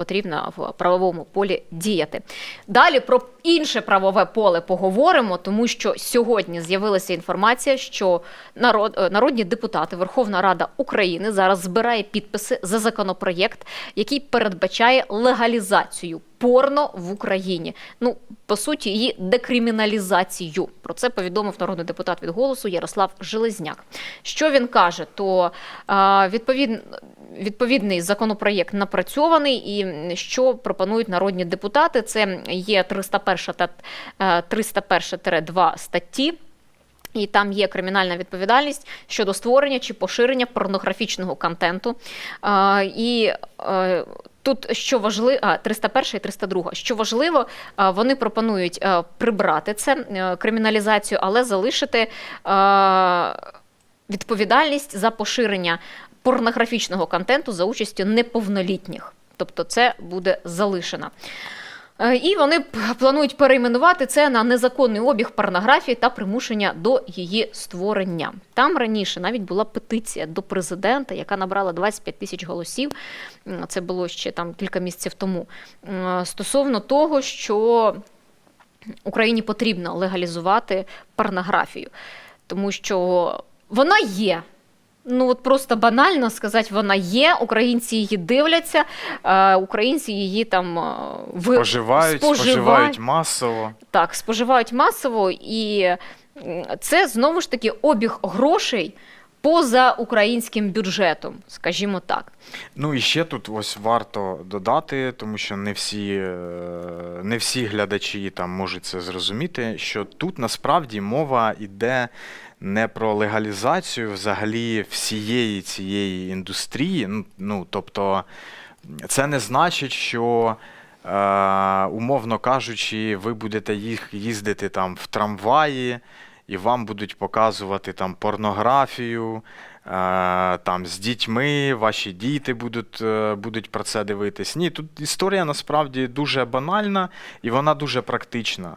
потрібно в правовому полі діяти. Далі про інше правове поле поговоримо, тому що сьогодні з'явилася інформація, що народ, е, народні депутати Верховна Рада України зараз збирає підписи за законопроєкт, який передбачає легалізацію порно в Україні. Ну, по суті, її декриміналізацію. Про це повідомив народний депутат від голосу Ярослав Железняк. Що він каже? То е. Відповідний законопроєкт напрацьований, і що пропонують народні депутати, це є 301 та е, 301-2 статті. І там є кримінальна відповідальність щодо створення чи поширення порнографічного контенту. І тут що важливо, а 301 і 302. Що важливо, вони пропонують прибрати це е, криміналізацію, але залишити відповідальність за поширення порнографічного контенту за участю неповнолітніх. Тобто це буде залишено. Е, І вони планують перейменувати це на незаконний обіг порнографії та примушення до її створення. Там раніше навіть була петиція до президента, яка набрала 25 тисяч голосів. Це було ще там кілька місяців тому. Стосовно того, що Україні потрібно легалізувати порнографію, тому що вона є. Ну, от просто банально сказати, вона є. Українці її дивляться, е, українці її там е, ви Споживають, споживають масово. так, споживають масово, і це знову ж таки обіг грошей поза українським бюджетом, скажімо так. Ну і ще тут ось варто додати, тому що не всі, е, не всі глядачі там можуть це зрозуміти, що тут насправді мова йде не про легалізацію взагалі всієї цієї індустрії. Ну, Ну, тобто, це не значить, що. Е, умовно кажучи, ви будете їх їздити там в трамваї, і вам будуть показувати там порнографію, е, там з дітьми, ваші діти будуть, е, будуть про це дивитись. Ні, тут історія насправді дуже банальна і вона дуже практична.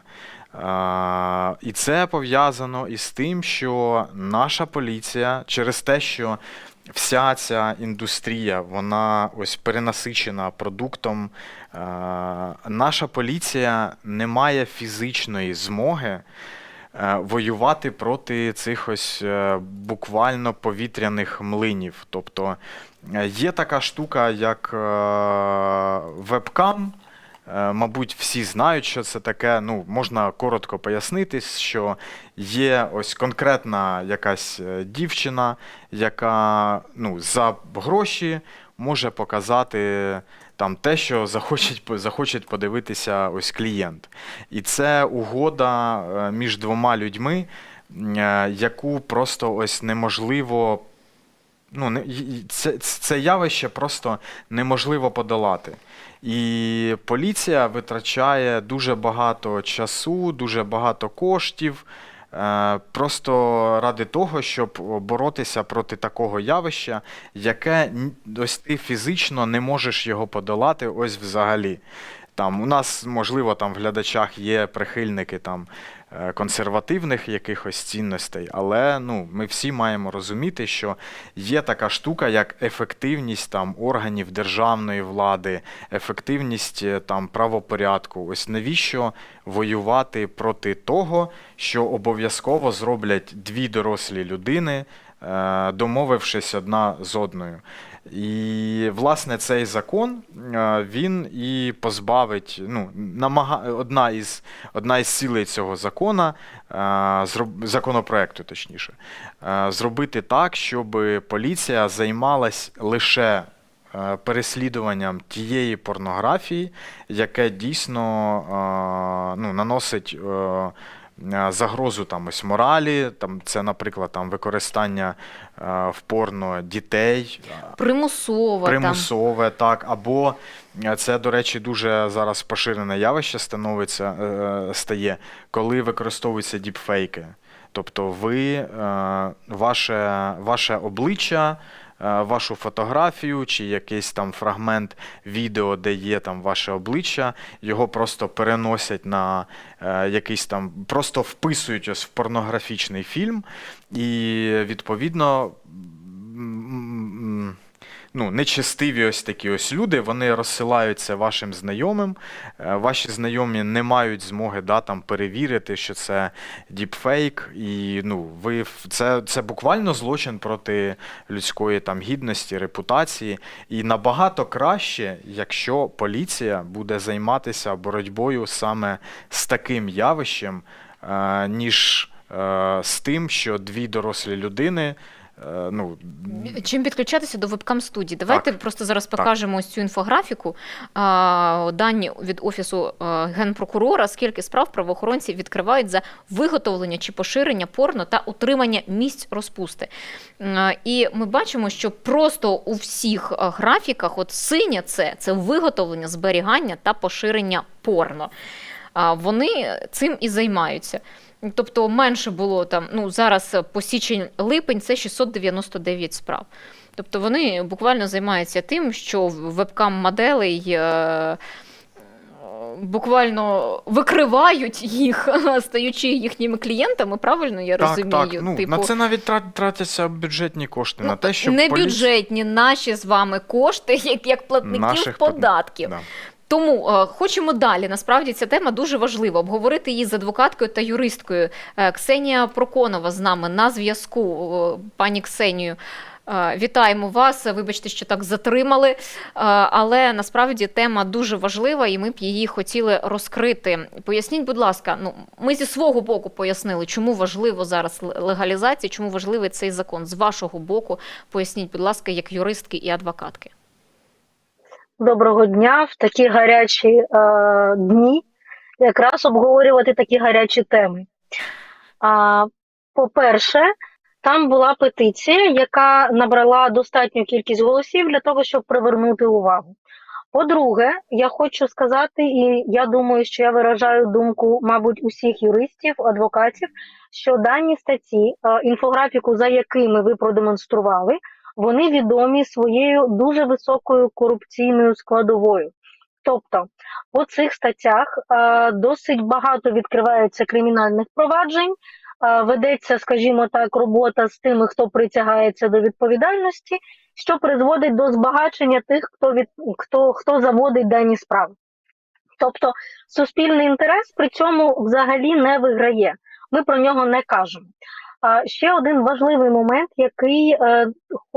І це пов'язано із тим, що наша поліція через те, що вся ця індустрія, вона ось перенасичена продуктом. е, Наша поліція не має фізичної змоги е, воювати проти цих ось е, буквально повітряних млинів. Тобто є така штука, як вебкам. Е, Мабуть, всі знають, що це таке. Ну, можна коротко пояснити, що є ось конкретна якась е, дівчина, яка ну, за гроші може показати там те, що захоче, захоче подивитися ось клієнт. І це угода е, між двома людьми, яку просто ось неможливо. Ну, це, це явище просто неможливо подолати. І поліція витрачає дуже багато часу, дуже багато коштів. е, Просто ради того, щоб боротися проти такого явища, яке ось ти фізично не можеш його подолати, ось взагалі. Там у нас, можливо, там в глядачах є прихильники там консервативних якихось цінностей, але ну, ми всі маємо розуміти, що є така штука, як ефективність там органів державної влади, ефективність е, там правопорядку. Ось навіщо воювати проти того, що обов'язково зроблять дві дорослі людини, е, домовившись одна з одною. І, власне, цей закон е, він і позбавить, ну, намага... одна із, одна із цілей цього закона, е, законопроекту, точніше, е, зробити так, щоб поліція займалась лише переслідуванням тієї порнографії, яке дійсно ну, наносить. Е, Загрозу там ось моралі, там це, наприклад, там використання е, в порно дітей, Примусово там. примусове, так, або е, це, до речі, дуже зараз поширене явище становиться, стає, коли використовуються діпфейки. Тобто ви, ваше, ваше обличчя, вашу фотографію чи якийсь там фрагмент відео, де є там ваше обличчя, його просто переносять на е, якийсь там, просто вписують ось в порнографічний фільм, і відповідно. Ну, нечестиві ось такі ось люди, вони розсилають це вашим знайомим. Е, Ваші знайомі не мають змоги да, там, перевірити, що це діпфейк. І ну, ви це, це буквально злочин проти людської там, гідності, репутації. І набагато краще, якщо поліція буде займатися боротьбою саме з таким явищем, е, ніж е, з тим, що дві дорослі людини. Е, Ну, Чим підключатися до вебкам студії? Давайте Так. просто зараз Так. покажемо ось цю інфографіку. Дані від офісу генпрокурора, скільки справ правоохоронці відкривають за виготовлення чи поширення порно та утримання місць розпусти. І ми бачимо, що просто у всіх графіках, от синє це, це виготовлення, зберігання та поширення порно. А, Вони цим і займаються. Тобто менше було там, ну зараз по січень-липень це 699 справ. Тобто вони буквально займаються тим, що вебкам-моделей е, буквально викривають їх, стаючи їхніми клієнтами. Правильно я так, розумію? так. Ну, типу, на це навіть тра- тратяться бюджетні кошти, ну, на те, щоб не поліція- бюджетні наші з вами кошти, як, як платників Наших податків. Да. Тому е, хочемо далі. Насправді ця тема дуже важлива. Обговорити її з адвокаткою та юристкою. Е, Ксенія Проконова з нами на зв'язку. О, Пані Ксенію, е, вітаємо вас. Вибачте, що так затримали. Е, але насправді тема дуже важлива, і ми б її хотіли розкрити. Поясніть, будь ласка, ну ми зі свого боку пояснили, чому важливо зараз легалізація, чому важливий цей закон. З вашого боку, поясніть, будь ласка, як юристки і адвокатки. Доброго дня в такі гарячі е, дні якраз обговорювати такі гарячі теми. А, по-перше, там була петиція, яка набрала достатню кількість голосів для того, щоб привернути увагу. По-друге, я хочу сказати, і я думаю, що я виражаю думку, мабуть, усіх юристів, адвокатів, що дані статті, е, інфографіку, за якими ви продемонстрували, вони відомі своєю дуже високою корупційною складовою. Тобто, по цих статтях е, досить багато відкривається кримінальних проваджень, е, ведеться, скажімо так, робота з тими, хто притягається до відповідальності, що призводить до збагачення тих, хто від хто, хто заводить дані справи. Тобто суспільний інтерес при цьому взагалі не виграє. Ми про нього не кажемо. А ще один важливий момент, який е,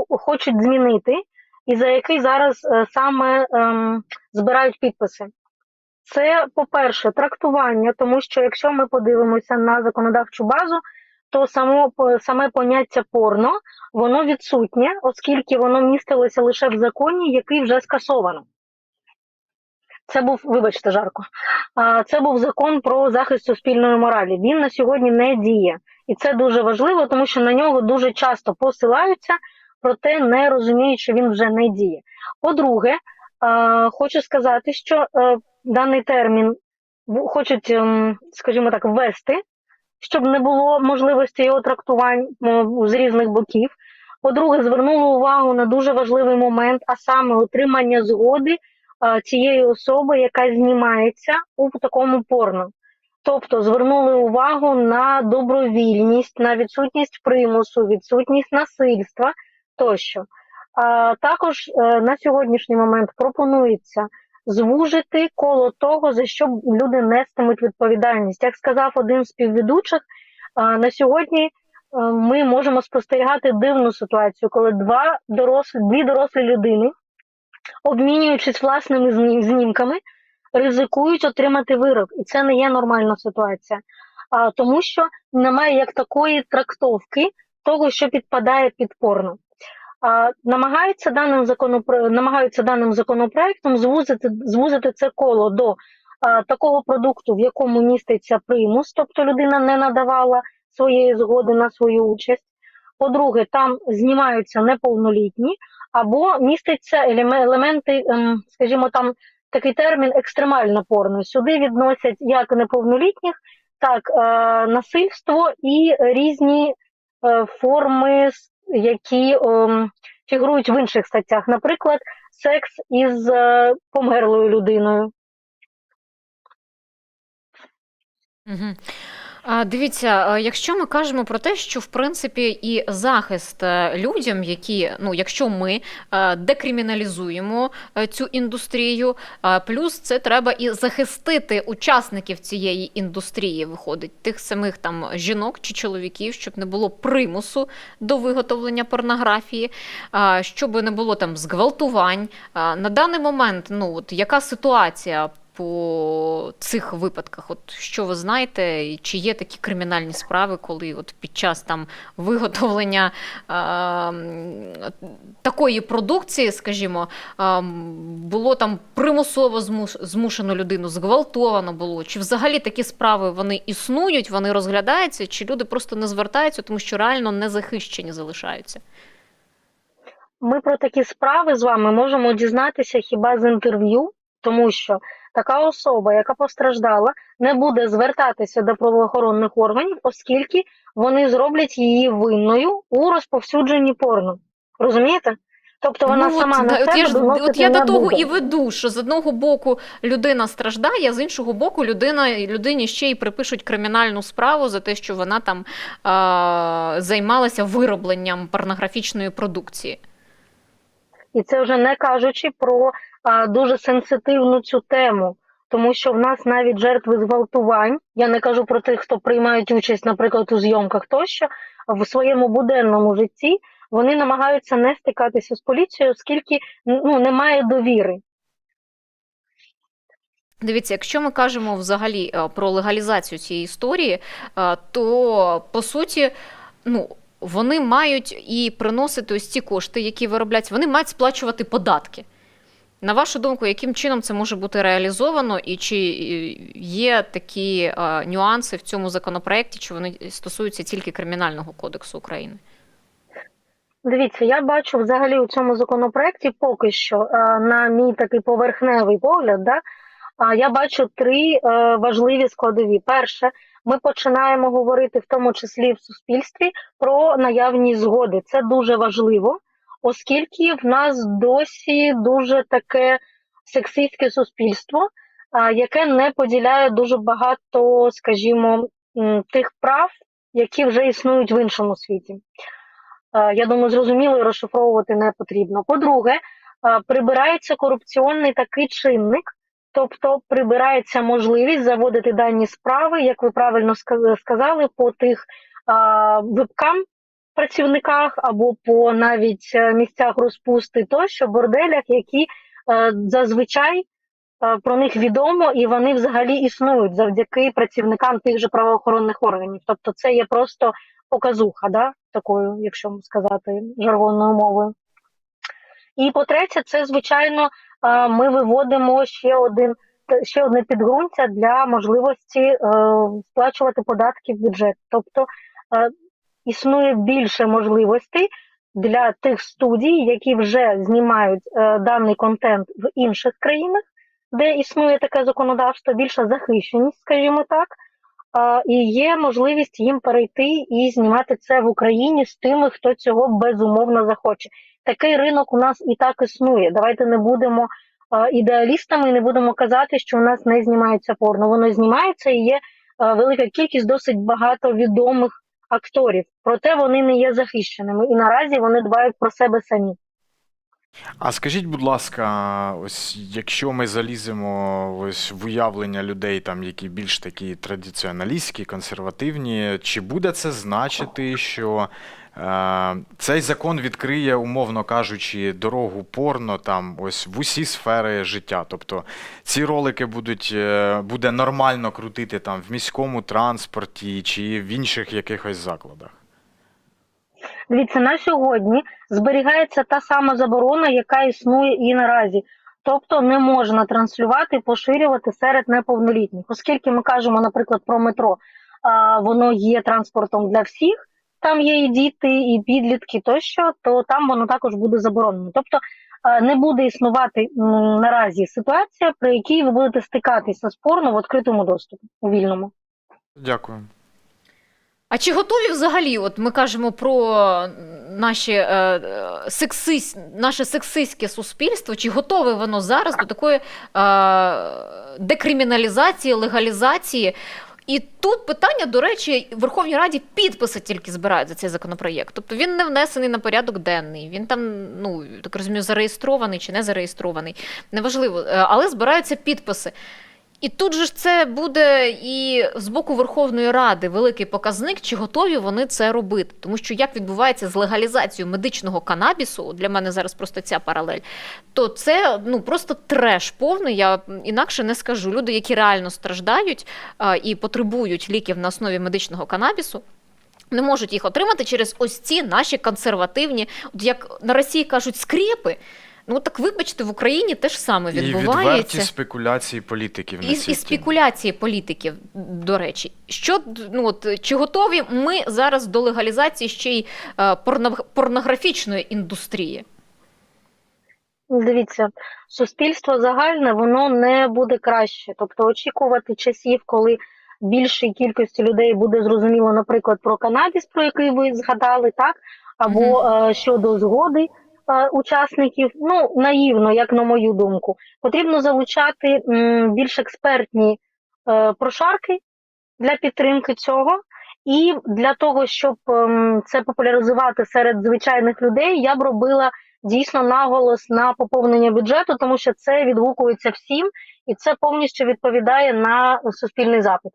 хочуть змінити, і за який зараз е, саме ем, збирають підписи. Це, по-перше, трактування, тому що якщо ми подивимося на законодавчу базу, то само, саме поняття порно воно відсутнє, оскільки воно містилося лише в законі, який вже скасовано. Це був, вибачте, жарко. Це був закон про захист суспільної моралі. Він на сьогодні не діє. І це дуже важливо, тому що на нього дуже часто посилаються, проте не розуміють, що він вже не діє. По-друге, е, хочу сказати, що е, даний термін хочуть, ем, скажімо так, ввести, щоб не було можливості його трактувань з різних боків. По-друге, звернули увагу на дуже важливий момент, а саме отримання згоди е, цієї особи, яка знімається у такому порно. Тобто звернули увагу на добровільність, на відсутність примусу, відсутність насильства тощо. А також е, на сьогоднішній момент пропонується звужити коло того, за що люди нестимуть відповідальність. Як сказав один з співведучих, на сьогодні е, ми можемо спостерігати дивну ситуацію, коли два дорослі, дві дорослі людини, обмінюючись власними зні- знімками, ризикують отримати вирок, і це не є нормальна ситуація. А, тому що немає як такої трактовки того, що підпадає під порно. А, намагаються даним законопро... намагаються даним законопроектом звузити, звузити це коло до а, такого продукту, в якому міститься примус, тобто людина не надавала своєї згоди на свою участь. По-друге, там знімаються неповнолітні, або містяться елеме- елементи, ем, скажімо, там такий термін екстремальна порно. Сюди відносять як неповнолітніх, так е, насильство і різні е, форми, які е, фігурують в інших статтях, наприклад, секс із е, померлою людиною. Угу. Дивіться, е, якщо ми кажемо про те, що в принципі і захист е, людям, які ну, якщо ми е, декриміналізуємо цю індустрію, плюс це треба і захистити учасників цієї індустрії, виходить, тих самих там жінок чи чоловіків, щоб не було примусу до виготовлення порнографії, щоб не було там зґвалтувань. На даний момент, ну от яка ситуація? По цих випадках? От що ви знаєте, чи є такі кримінальні справи, коли от під час там виготовлення е, такої продукції, скажімо, е, було там примусово змушено людину, зґвалтовано було? Чи взагалі такі справи вони існують, вони розглядаються, чи люди просто не звертаються, тому що реально незахищені залишаються? Ми про такі справи з вами можемо дізнатися хіба з інтерв'ю, тому що така особа, яка постраждала, не буде звертатися до правоохоронних органів, оскільки вони зроблять її винною у розповсюдженні порно. Розумієте? Тобто вона Ну, сама от, на себе от я ж от я до того буде. і веду, що з одного боку людина страждає, а з іншого боку, людина людині ще й припишуть кримінальну справу за те, що вона там е, займалася виробленням порнографічної продукції. І це вже не кажучи про дуже сенситивну цю тему, тому що в нас навіть жертви зґвалтувань, я не кажу про тих, хто приймають участь, наприклад, у зйомках тощо, в своєму буденному житті вони намагаються не стикатися з поліцією, оскільки ну, немає довіри. Дивіться, якщо ми кажемо взагалі е, про легалізацію цієї історії, е, то по суті, ну. Вони мають і приносити ось ці кошти, які виробляються, вони мають сплачувати податки. На вашу думку, яким чином це може бути реалізовано, і чи е, є такі е, нюанси в цьому законопроекті, чи вони стосуються тільки Кримінального кодексу України? Дивіться, я бачу взагалі у цьому законопроекті поки що, е, на мій такий поверхневий погляд, да, я бачу три важливі складові. Перше, ми починаємо говорити в тому числі в суспільстві про наявність згоди. Це дуже важливо, оскільки в нас досі дуже таке сексистське суспільство, яке не поділяє дуже багато, скажімо, тих прав, які вже існують в іншому світі. Я думаю, зрозуміло розшифровувати не потрібно. По-друге, прибирається корупційний такий чинник, тобто прибирається можливість заводити дані справи, як ви правильно сказали, по тих а, вебкам працівниках або по навіть е, місцях розпусти тощо, борделях, які е, зазвичай е, про них відомо і вони взагалі існують завдяки працівникам тих же правоохоронних органів. Тобто це є просто показуха, да, такою, якщо сказати жаргонною мовою. І по-третє, це, звичайно, ми виводимо ще один. Ще одне підґрунтя для можливості е, сплачувати податки в бюджет. Тобто е, існує більше можливостей для тих студій, які вже знімають е, даний контент в інших країнах, де існує таке законодавство, більша захищеність, скажімо так, а, і є можливість їм перейти і знімати це в Україні з тими, хто цього безумовно захоче. Такий ринок у нас і так існує. Давайте не будемо ідеалістами і не будемо казати, що у нас не знімається порно. Воно знімається і є велика кількість досить багато відомих акторів. Проте вони не є захищеними, і наразі вони дбають про себе самі. А скажіть, будь ласка, ось якщо ми заліземо ось в уявлення людей, там, які більш такі традиціоналістські, консервативні, чи буде це значити, що е, цей закон відкриє, умовно кажучи, дорогу порно там ось в усі сфери життя? Тобто ці ролики будуть е, буде нормально крутити там в міському транспорті чи в інших якихось закладах? Дивіться, на сьогодні зберігається та сама заборона, яка існує і наразі. Тобто не можна транслювати, поширювати серед неповнолітніх, оскільки ми кажемо, наприклад, про метро, а, воно є транспортом для всіх, там є і діти, і підлітки тощо, то там воно також буде заборонено. Тобто не буде існувати наразі ситуація, при якій ви будете стикатися з порно в відкритому доступі у вільному. Дякую. А чи готові взагалі? От ми кажемо про наші, е, е, сексис, наше сексистське суспільство, чи готове воно зараз до такої е, декриміналізації, легалізації? І тут питання, до речі, в Верховній Раді підписи тільки збирають за цей законопроєкт. Тобто він не внесений на порядок денний. Він там, ну так розумію, зареєстрований чи не зареєстрований. Неважливо, Е, але збираються підписи. І тут же ж це буде і з боку Верховної Ради великий показник, чи готові вони це робити. Тому що як відбувається з легалізацією медичного канабісу, для мене зараз просто ця паралель, то це ну просто треш повний. Я інакше не скажу. Люди, які реально страждають а, і потребують ліків на основі медичного канабісу. Не можуть їх отримати через ось ці наші консервативні, от як на Росії кажуть, скрепи. Ну так вибачте, в Україні теж саме відбувається. І відверті спекуляції політиків І, і спекуляції політиків, до речі, що ну от чи готові ми зараз до легалізації ще й е, порно- порнографічної індустрії? Дивіться, суспільство загальне воно не буде краще. Тобто очікувати часів, коли більшій кількості людей буде зрозуміло, наприклад, про канабіс, про який ви згадали, так або е, щодо згоди учасників. Ну наївно, як на мою думку, потрібно залучати більш експертні е, прошарки для підтримки цього. І для того, щоб ем, це популяризувати серед звичайних людей, я б робила дійсно наголос на поповнення бюджету, тому що це відгукується всім, і це повністю відповідає на суспільний запит.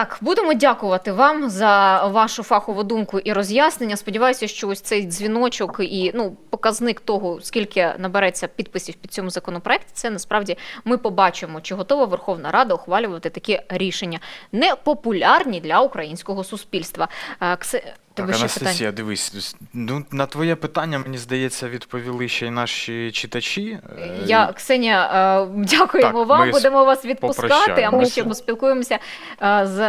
Так, будемо дякувати вам за вашу фахову думку і роз'яснення. Сподіваюся, що ось цей дзвіночок і ну показник того, скільки набереться підписів під цьому законопроекті, це насправді ми побачимо, чи готова Верховна Рада ухвалювати такі рішення непопулярні для українського суспільства. Е, Ксе... Так? Анастасія, дивись, ну на твоє питання, мені здається, відповіли ще й наші читачі. Е, Я Ксенія, е, дякуємо Так, вам. Будемо вас відпускати. А ми ще поспілкуємося з